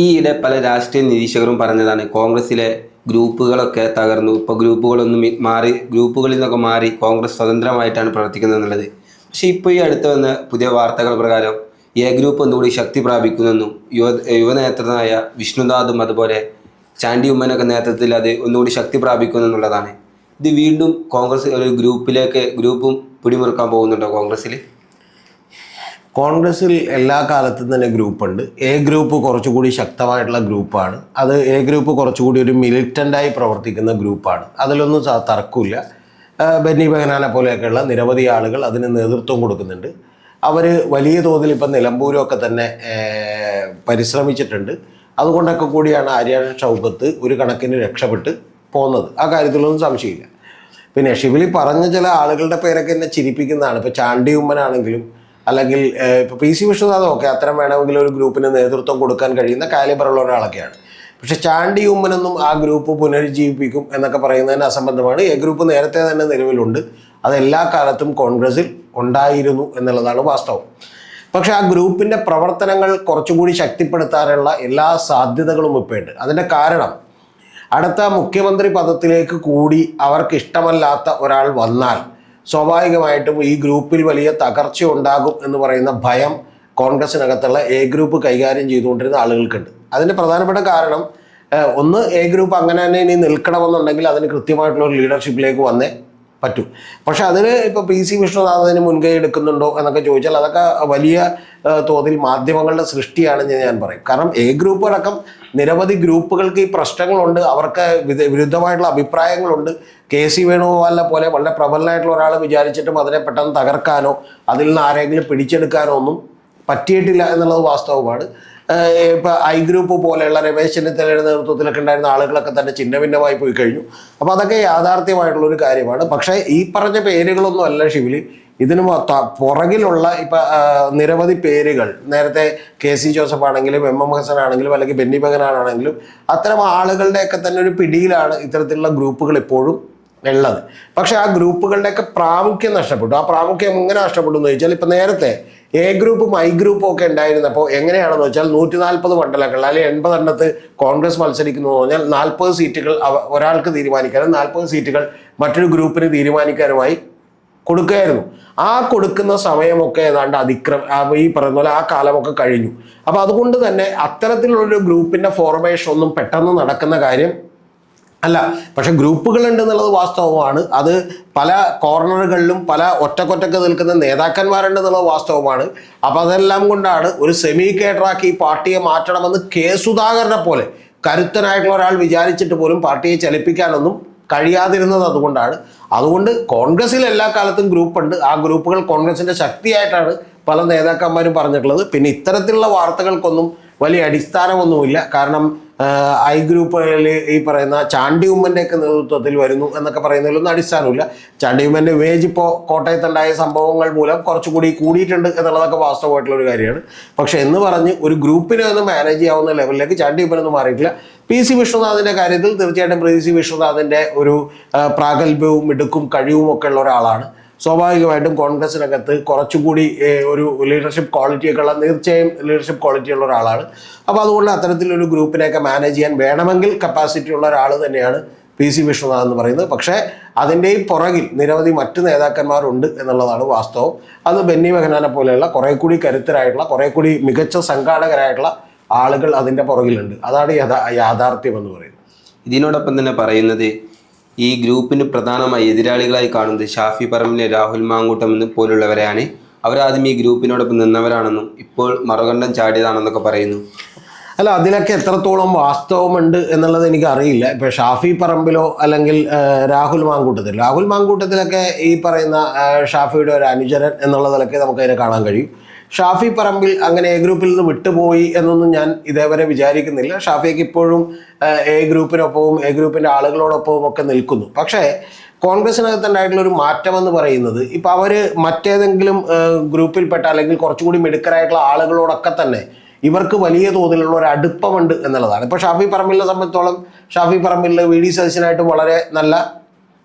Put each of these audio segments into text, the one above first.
ഈയിടെ പല രാഷ്ട്രീയ നിരീക്ഷകരും പറഞ്ഞതാണ് കോൺഗ്രസിലെ ഗ്രൂപ്പുകളൊക്കെ തകർന്നു. ഇപ്പോൾ ഗ്രൂപ്പുകളൊന്നും മാറി ഗ്രൂപ്പുകളിൽ നിന്നൊക്കെ മാറി കോൺഗ്രസ് സ്വതന്ത്രമായിട്ടാണ് പ്രവർത്തിക്കുന്നത് എന്നുള്ളത് പക്ഷേ ഇപ്പോൾ ഈ അടുത്ത് വന്ന പുതിയ വാർത്തകൾ പ്രകാരം എ ഗ്രൂപ്പ് ഒന്നുകൂടി ശക്തി പ്രാപിക്കുന്നെന്നും യുവ യുവനേതൃത്വമായ വിഷ്ണുനാഥും അതുപോലെ ചാണ്ടി ഉമ്മനൊക്കെ നേതൃത്വത്തിൽ അത് ഒന്നുകൂടി ശക്തി പ്രാപിക്കുമെന്നുള്ളതാണ് ഇത് വീണ്ടും കോൺഗ്രസ് ഒരു ഗ്രൂപ്പിലേക്ക് ഗ്രൂപ്പും പിടിമുറുക്കാൻ പോകുന്നുണ്ടോ കോൺഗ്രസ്സിൽ കോൺഗ്രസിൽ എല്ലാ കാലത്തും തന്നെ ഗ്രൂപ്പുണ്ട്. എ ഗ്രൂപ്പ് കുറച്ചുകൂടി ശക്തമായിട്ടുള്ള ഗ്രൂപ്പാണ്. അത് എ ഗ്രൂപ്പ് കുറച്ചുകൂടി ഒരു മിലിറ്റന്റായി പ്രവർത്തിക്കുന്ന ഗ്രൂപ്പാണ്. അതിലൊന്നും തർക്കമില്ല. ബെന്നി ബെഹനാനെ പോലെയൊക്കെയുള്ള നിരവധി ആളുകൾ അതിന് നേതൃത്വം കൊടുക്കുന്നുണ്ട്. അവർ വലിയ തോതിൽ ഇപ്പം നിലമ്പൂരൊക്കെ തന്നെ പരിശ്രമിച്ചിട്ടുണ്ട്. അതുകൊണ്ടൊക്കെ കൂടിയാണ് ആര്യാട ഷൗക്കത്ത് ഒരു കണക്കിന് രക്ഷപ്പെട്ട് പോകുന്നത് ആ കാര്യത്തിലൊന്നും സംശയമില്ല. പിന്നെ ഷിബിലി പറഞ്ഞ ചില ആളുകളുടെ പേരൊക്കെ എന്നെ ചിരിപ്പിക്കുന്നതാണ്. ഇപ്പോൾ ചാണ്ടി ഉമ്മനാണെങ്കിലും അല്ലെങ്കിൽ ഇപ്പോൾ പി സി വിശ്വനാഥ് ഒക്കെ അത്തരം വേണമെങ്കിൽ ഒരു ഗ്രൂപ്പിന് നേതൃത്വം കൊടുക്കാൻ കഴിയുന്ന കാലിബറുള്ള ഒരാളൊക്കെയാണ്. പക്ഷെ ചാണ്ടി ഉമ്മനൊന്നും ആ ഗ്രൂപ്പ് പുനരുജ്ജീവിപ്പിക്കും എന്നൊക്കെ പറയുന്നതിന് അസംബന്ധമാണ്. എ ഗ്രൂപ്പ് നേരത്തെ തന്നെ നിലവിലുണ്ട്. അതെല്ലാ കാലത്തും കോൺഗ്രസിൽ ഉണ്ടായിരുന്നു എന്നുള്ളതാണ് വാസ്തവം. പക്ഷേ ആ ഗ്രൂപ്പിന്റെ പ്രവർത്തനങ്ങൾ കുറച്ചുകൂടി ശക്തിപ്പെടുത്താനുള്ള എല്ലാ സാധ്യതകളും ഇപ്പോൾ ഉണ്ട്. അതിന്റെ കാരണം അടുത്ത മുഖ്യമന്ത്രി പദത്തിലേക്ക് കൂടി അവർക്ക് ഇഷ്ടമല്ലാത്ത ഒരാൾ വന്നാൽ സ്വാഭാവികമായിട്ടും ഈ ഗ്രൂപ്പിൽ വലിയ തകർച്ച ഉണ്ടാകും എന്ന് പറയുന്ന ഭയം കോൺഗ്രസിനകത്തുള്ള എ ഗ്രൂപ്പ് കൈകാര്യം ചെയ്തുകൊണ്ടിരുന്ന ആളുകൾക്കുണ്ട്. അതിന്റെ പ്രധാനപ്പെട്ട കാരണം ഒന്ന് എ ഗ്രൂപ്പ് അങ്ങനെ തന്നെ ഇനി നിൽക്കണമെന്നുണ്ടെങ്കിൽ അതിന് കൃത്യമായിട്ടുള്ള ഒരു ലീഡർഷിപ്പിലേക്ക് വന്നേ. പറ്റും. പക്ഷെ അതിന് ഇപ്പോൾ പി സി വിഷ്ണുനാഥന് മുൻകൈ എടുക്കുന്നുണ്ടോ എന്നൊക്കെ ചോദിച്ചാൽ അതൊക്കെ വലിയ തോതിൽ മാധ്യമങ്ങളുടെ സൃഷ്ടിയാണെന്ന് ഞാൻ പറയും. കാരണം എ ഗ്രൂപ്പ് അടക്കം നിരവധി ഗ്രൂപ്പുകൾക്ക് ഈ പ്രശ്നങ്ങളുണ്ട്. അവർക്ക് വിരുദ്ധമായിട്ടുള്ള അഭിപ്രായങ്ങളുണ്ട്. കെ സി വേണുഗോപാലിനെ പോലെ വളരെ പ്രബലനായിട്ടുള്ള ഒരാൾ വിചാരിച്ചിട്ടും അതിനെ പെട്ടെന്ന് തകർക്കാനോ അതിൽ നിന്ന് ആരെങ്കിലും പിടിച്ചെടുക്കാനോ ഒന്നും പറ്റിയിട്ടില്ല എന്നുള്ളത് വാസ്തവമാണ്. ഏഹ് ഇപ്പൊ ഐ ഗ്രൂപ്പ് പോലെയുള്ള രമേശ് ചെന്നിത്തലയുടെ നേതൃത്വത്തിലൊക്കെ ഉണ്ടായിരുന്ന ആളുകളൊക്കെ തന്നെ ചിന്ന ഭിന്നമായി പോയി കഴിഞ്ഞു. അപ്പോൾ അതൊക്കെ യാഥാർത്ഥ്യമായിട്ടുള്ള ഒരു കാര്യമാണ്. പക്ഷേ ഈ പറഞ്ഞ പേരുകളൊന്നും അല്ല ഷിവിലി ഇതിന് പുറകിലുള്ള ഇപ്പൊ നിരവധി പേരുകൾ. നേരത്തെ കെ സി ജോസഫ് ആണെങ്കിലും എം എം ഹസൻ ആണെങ്കിലും അല്ലെങ്കിൽ ബെന്നി ബെഹനാണെങ്കിലും അത്തരം ആളുകളുടെയൊക്കെ തന്നെ ഒരു പിടിയിലാണ് ഇത്തരത്തിലുള്ള ഗ്രൂപ്പുകൾ ഇപ്പോഴും ഉള്ളത്. പക്ഷെ ആ ഗ്രൂപ്പുകളുടെയൊക്കെ പ്രാമുഖ്യം നഷ്ടപ്പെട്ടു. ആ പ്രാമുഖ്യം എങ്ങനെ നഷ്ടപ്പെട്ടു എന്ന് ചോദിച്ചാൽ ഇപ്പം നേരത്തെ എ ഗ്രൂപ്പും ഐ ഗ്രൂപ്പും ഒക്കെ ഉണ്ടായിരുന്നപ്പോൾ എങ്ങനെയാണെന്ന് വെച്ചാൽ നൂറ്റി നാൽപ്പത് മണ്ഡലങ്ങൾ അല്ലെങ്കിൽ എൺപതെണ്ണത്ത് കോൺഗ്രസ് മത്സരിക്കുന്നു എന്ന് പറഞ്ഞാൽ നാൽപ്പത് സീറ്റുകൾ ഒരാൾക്ക് തീരുമാനിക്കാനും നാൽപ്പത് സീറ്റുകൾ മറ്റൊരു ഗ്രൂപ്പിന് തീരുമാനിക്കാനുമായി കൊടുക്കുകയായിരുന്നു. ആ കൊടുക്കുന്ന സമയമൊക്കെ ഏതാണ്ട് അതിക്രമ ഈ പറയുന്ന പോലെ ആ കാലമൊക്കെ കഴിഞ്ഞു. അപ്പോൾ അതുകൊണ്ട് തന്നെ അത്തരത്തിലുള്ളൊരു ഗ്രൂപ്പിന്റെ ഫോർമേഷൻ ഒന്നും പെട്ടെന്ന് നടക്കുന്ന കാര്യം അല്ല പക്ഷെ ഗ്രൂപ്പുകളുണ്ട് എന്നുള്ളത് വാസ്തവമാണ്. അത് പല കോർണറുകളിലും പല ഒറ്റക്കൊറ്റക്ക് നിൽക്കുന്ന നേതാക്കന്മാരുണ്ട് എന്നുള്ളത് വാസ്തവമാണ്. അപ്പോൾ അതെല്ലാം കൊണ്ടാണ് ഒരു സെമി കേഡറാക്കി പാർട്ടിയെ മാറ്റണമെന്ന് കെ സുധാകരനെ പോലെ കരുത്തനായിട്ടുള്ള ഒരാൾ വിചാരിച്ചിട്ട് പോലും പാർട്ടിയെ ചലിപ്പിക്കാനൊന്നും കഴിയാതിരുന്നത് അതുകൊണ്ടാണ്. അതുകൊണ്ട് കോൺഗ്രസിൽ എല്ലാ കാലത്തും ഗ്രൂപ്പുണ്ട്. ആ ഗ്രൂപ്പുകൾ കോൺഗ്രസിന്റെ ശക്തിയായിട്ടാണ് പല നേതാക്കന്മാരും പറഞ്ഞിട്ടുള്ളത്. പിന്നെ ഇത്തരത്തിലുള്ള വാർത്തകൾക്കൊന്നും വലിയ അടിസ്ഥാനമൊന്നുമില്ല. കാരണം ഐ ഗ്രൂപ്പുകളിൽ ഈ പറയുന്ന ചാണ്ടി ഉമ്മന്റെ ഒക്കെ നേതൃത്വത്തിൽ വരുന്നു എന്നൊക്കെ പറയുന്നതിലൊന്നും അടിസ്ഥാനമില്ല. ചാണ്ടി ഉമ്മന്റെ ഇമേജ് ഇപ്പോൾ കോട്ടയത്തുണ്ടായ സംഭവങ്ങൾ മൂലം കുറച്ചുകൂടി കൂടിയിട്ടുണ്ട് എന്നുള്ളതൊക്കെ വാസ്തവമായിട്ടുള്ള ഒരു കാര്യമാണ്. പക്ഷേ എന്ന് പറഞ്ഞ് ഒരു ഗ്രൂപ്പിനെ ഒന്ന് മാനേജ് ചെയ്യാവുന്ന ലെവലിലേക്ക് ചാണ്ടി ഉമ്മനൊന്നും മാറിയിട്ടില്ല. പി സി വിഷ്ണുനാഥിന്റെ കാര്യത്തിൽ തീർച്ചയായിട്ടും പി സി വിഷ്ണുനാഥിന്റെ ഒരു പ്രാഗൽഭ്യവും മിടുക്കും കഴിവും ഒക്കെ ഉള്ള ഒരാളാണ്. സ്വാഭാവികമായിട്ടും കോൺഗ്രസിനകത്ത് കുറച്ചുകൂടി ഒരു ലീഡർഷിപ്പ് ക്വാളിറ്റിയൊക്കെ ഉള്ള തീർച്ചയായും ലീഡർഷിപ്പ് ക്വാളിറ്റി ഉള്ള ഒരാളാണ്. അപ്പോൾ അതുകൊണ്ട് അത്തരത്തിലൊരു ഗ്രൂപ്പിനെയൊക്കെ മാനേജ് ചെയ്യാൻ വേണമെങ്കിൽ കപ്പാസിറ്റി ഉള്ള ഒരാൾ തന്നെയാണ് പി സി വിഷ്ണുനാഥ് എന്ന് പറയുന്നത്. പക്ഷേ അതിന്റെയും പുറകിൽ നിരവധി മറ്റ് നേതാക്കന്മാരുണ്ട് എന്നുള്ളതാണ് വാസ്തവം. അത് ബെന്നി മെഹനാനെ പോലെയുള്ള കുറേ കൂടി കരുത്തരായിട്ടുള്ള കുറേ കൂടി മികച്ച സംഘാടകരായിട്ടുള്ള ആളുകൾ അതിന്റെ പുറകിലുണ്ട്. അതാണ് യഥാ യാഥാർത്ഥ്യം എന്ന് പറയുന്നത്. ഇതിനോടൊപ്പം തന്നെ പറയുന്നത് ഈ ഗ്രൂപ്പിന് പ്രധാനമായി എതിരാളികളായി കാണുന്നത് ഷാഫി പറമ്പിലെ രാഹുൽ മാങ്കൂട്ടം എന്ന് പോലുള്ളവരെയാണ്. അവരാദ്യം ഈ ഗ്രൂപ്പിനോടൊപ്പം നിന്നവരാണെന്നും ഇപ്പോൾ മറുകണ്ഠം ചാടിയതാണെന്നൊക്കെ പറയുന്നു. അല്ല അതിനൊക്കെ എത്രത്തോളം വാസ്തവമുണ്ട് എന്നുള്ളത് എനിക്ക് അറിയില്ല. ഇപ്പൊ ഷാഫി പറമ്പിലോ അല്ലെങ്കിൽ രാഹുൽ മാങ്കൂട്ടത്തിൽ. രാഹുൽ മാങ്കൂട്ടത്തിലൊക്കെ ഈ പറയുന്ന ഷാഫിയുടെ ഒരു അനുചരൻ എന്നുള്ളതിലൊക്കെ നമുക്കതിനെ കാണാൻ കഴിയും. ഷാഫി പറമ്പിൽ അങ്ങനെ എ ഗ്രൂപ്പിൽ നിന്ന് വിട്ടുപോയി എന്നൊന്നും ഞാൻ ഇതേവരെ വിചാരിക്കുന്നില്ല. ഷാഫിക്ക് ഇപ്പോഴും എ ഗ്രൂപ്പിനൊപ്പവും എ ഗ്രൂപ്പിന്റെ ആളുകളോടൊപ്പവും ഒക്കെ നിൽക്കുന്നു. പക്ഷേ കോൺഗ്രസിനകത്ത് ഉണ്ടായിട്ടുള്ള ഒരു മാറ്റം എന്ന് പറയുന്നത് ഇപ്പോൾ അവർ മറ്റേതെങ്കിലും ഗ്രൂപ്പിൽപ്പെട്ട അല്ലെങ്കിൽ കുറച്ചുകൂടി മിടുക്കരായിട്ടുള്ള ആളുകളോടൊക്കെ തന്നെ ഇവർക്ക് വലിയ തോതിലുള്ള ഒരു അടുപ്പമുണ്ട് എന്നുള്ളതാണ്. ഇപ്പോൾ ഷാഫി പറമ്പിലിനെ സംബന്ധിച്ചോളം ഷാഫി പറമ്പിലിൽ വി ഡി സതീശനായിട്ട് വളരെ നല്ല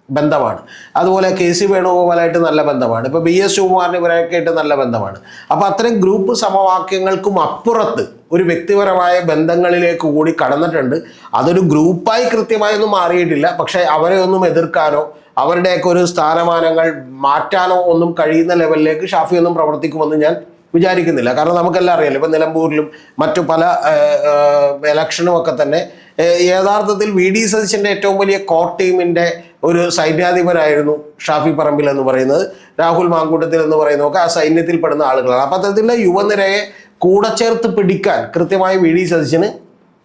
ബന്ധമാണ്. അതുപോലെ കെ സി വേണുഗോപാലായിട്ട് നല്ല ബന്ധമാണ്. ഇപ്പോൾ ബി എസ് ശിവകുമാറിന് ഇവരൊക്കെ ആയിട്ട് നല്ല ബന്ധമാണ്. അപ്പോൾ അത്തരം ഗ്രൂപ്പ് സമവാക്യങ്ങൾക്കും അപ്പുറത്ത് ഒരു വ്യക്തിപരമായ ബന്ധങ്ങളിലേക്ക് കൂടി കടന്നിട്ടുണ്ട്. അതൊരു ഗ്രൂപ്പായി കൃത്യമായൊന്നും മാറിയിട്ടില്ല. പക്ഷേ അവരെ ഒന്നും എതിർക്കാനോ അവരുടെയൊക്കെ ഒരു സ്ഥാനമാനങ്ങൾ മാറ്റാനോ ഒന്നും കഴിയുന്ന ലെവലിലേക്ക് ഷാഫി ഒന്നും പ്രവർത്തിക്കുമെന്ന് ഞാൻ വിചാരിക്കുന്നില്ല. കാരണം നമുക്കെല്ലാം അറിയാലോ ഇപ്പം നിലമ്പൂരിലും മറ്റു പല ഇലക്ഷനും ഒക്കെ തന്നെ യഥാർത്ഥത്തിൽ വി ഡി സതീശന്റെ ഏറ്റവും വലിയ കോർ ടീമിന്റെ ഒരു സൈന്യാധിപനായിരുന്നു ഷാഫി പറമ്പിൽ എന്ന് പറയുന്നത്. രാഹുൽ മാങ്കൂട്ടത്തിൽ എന്ന് പറയുന്നതൊക്കെ ആ സൈന്യത്തിൽ പെടുന്ന ആളുകളാണ്. അപ്പം അത്തരത്തിലുള്ള യുവനിരയെ കൂടെ ചേർത്ത് പിടിക്കാൻ കൃത്യമായി വി ഡി സതീശന്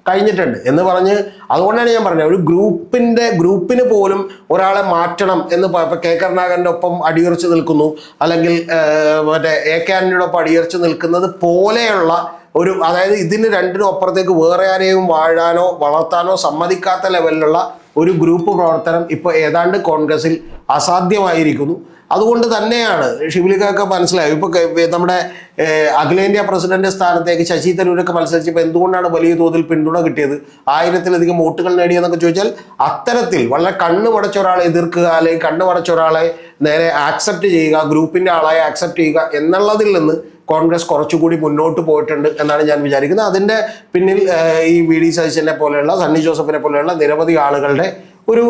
കഴിഞ്ഞിട്ടുണ്ട് എന്ന് പറഞ്ഞ് അതുകൊണ്ടാണ് ഞാൻ പറഞ്ഞത്. ഒരു ഗ്രൂപ്പിന്റെ ഗ്രൂപ്പിന് പോലും ഒരാളെ മാറ്റണം എന്ന് കെ കരുണാകരന്റെ ഒപ്പം അടിയുറച്ച് നിൽക്കുന്നു. അല്ലെങ്കിൽ മറ്റേ എ കെ ആന്റെ ഒപ്പം അടിയുറച്ച് നിൽക്കുന്നത് പോലെയുള്ള ഒരു അതായത് ഇതിന് രണ്ടിനും അപ്പുറത്തേക്ക് വേറെ ആരെയും വാഴാനോ വളർത്താനോ സമ്മതിക്കാത്ത ലെവലിലുള്ള ഒരു ഗ്രൂപ്പ് പ്രവർത്തനം ഇപ്പോൾ ഏതാണ്ട് കോൺഗ്രസിൽ അസാധ്യമായിരിക്കുന്നു. അതുകൊണ്ട് തന്നെയാണ് ഷിബിലിക്കൊക്കെ മനസ്സിലായി? ഇപ്പോൾ നമ്മുടെ അഖിലേന്ത്യാ പ്രസിഡന്റ് സ്ഥാനത്തേക്ക് ശശി തരൂരൊക്കെ മത്സരിച്ചപ്പോൾ എന്തുകൊണ്ടാണ് വലിയ തോതിൽ പിന്തുണ കിട്ടിയത്? ആയിരത്തിലധികം വോട്ടുകൾ നേടിയെന്നൊക്കെ ചോദിച്ചാൽ അത്തരത്തിൽ വളരെ കണ്ണ് മടച്ച ഒരാളെ എതിർക്കുക അല്ലെങ്കിൽ കണ്ണ് മടച്ച ഒരാളെ നേരെ ആക്സെപ്റ്റ് ചെയ്യുക ഗ്രൂപ്പിന്റെ ആളായി ആക്സെപ്റ്റ് ചെയ്യുക എന്നുള്ളതിൽ നിന്ന് കോൺഗ്രസ് കുറച്ചുകൂടി മുന്നോട്ട് പോയിട്ടുണ്ട് എന്നാണ് ഞാൻ വിചാരിക്കുന്നത്. അതിന്റെ പിന്നിൽ ഈ വി ഡി സതീശനെ പോലെയുള്ള സണ്ണി ജോസഫിനെ പോലെയുള്ള നിരവധി ആളുകളുടെ ഒരു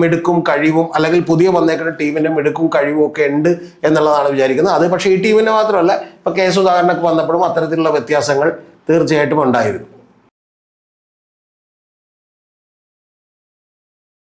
മിടുക്കും കഴിവും അല്ലെങ്കിൽ പുതിയ വന്നേക്കുന്ന ടീമിന്റെ മിടുക്കും കഴിവും ഒക്കെ ഉണ്ട് എന്നുള്ളതാണ് വിചാരിക്കുന്നത്. അത് പക്ഷേ ഈ ടീമിന്റെ മാത്രമല്ല ഇപ്പോൾ കെ സുധാകരനൊക്കെ വന്നപ്പോഴും അത്തരത്തിലുള്ള വ്യത്യാസങ്ങൾ തീർച്ചയായിട്ടും ഉണ്ടായിരുന്നു.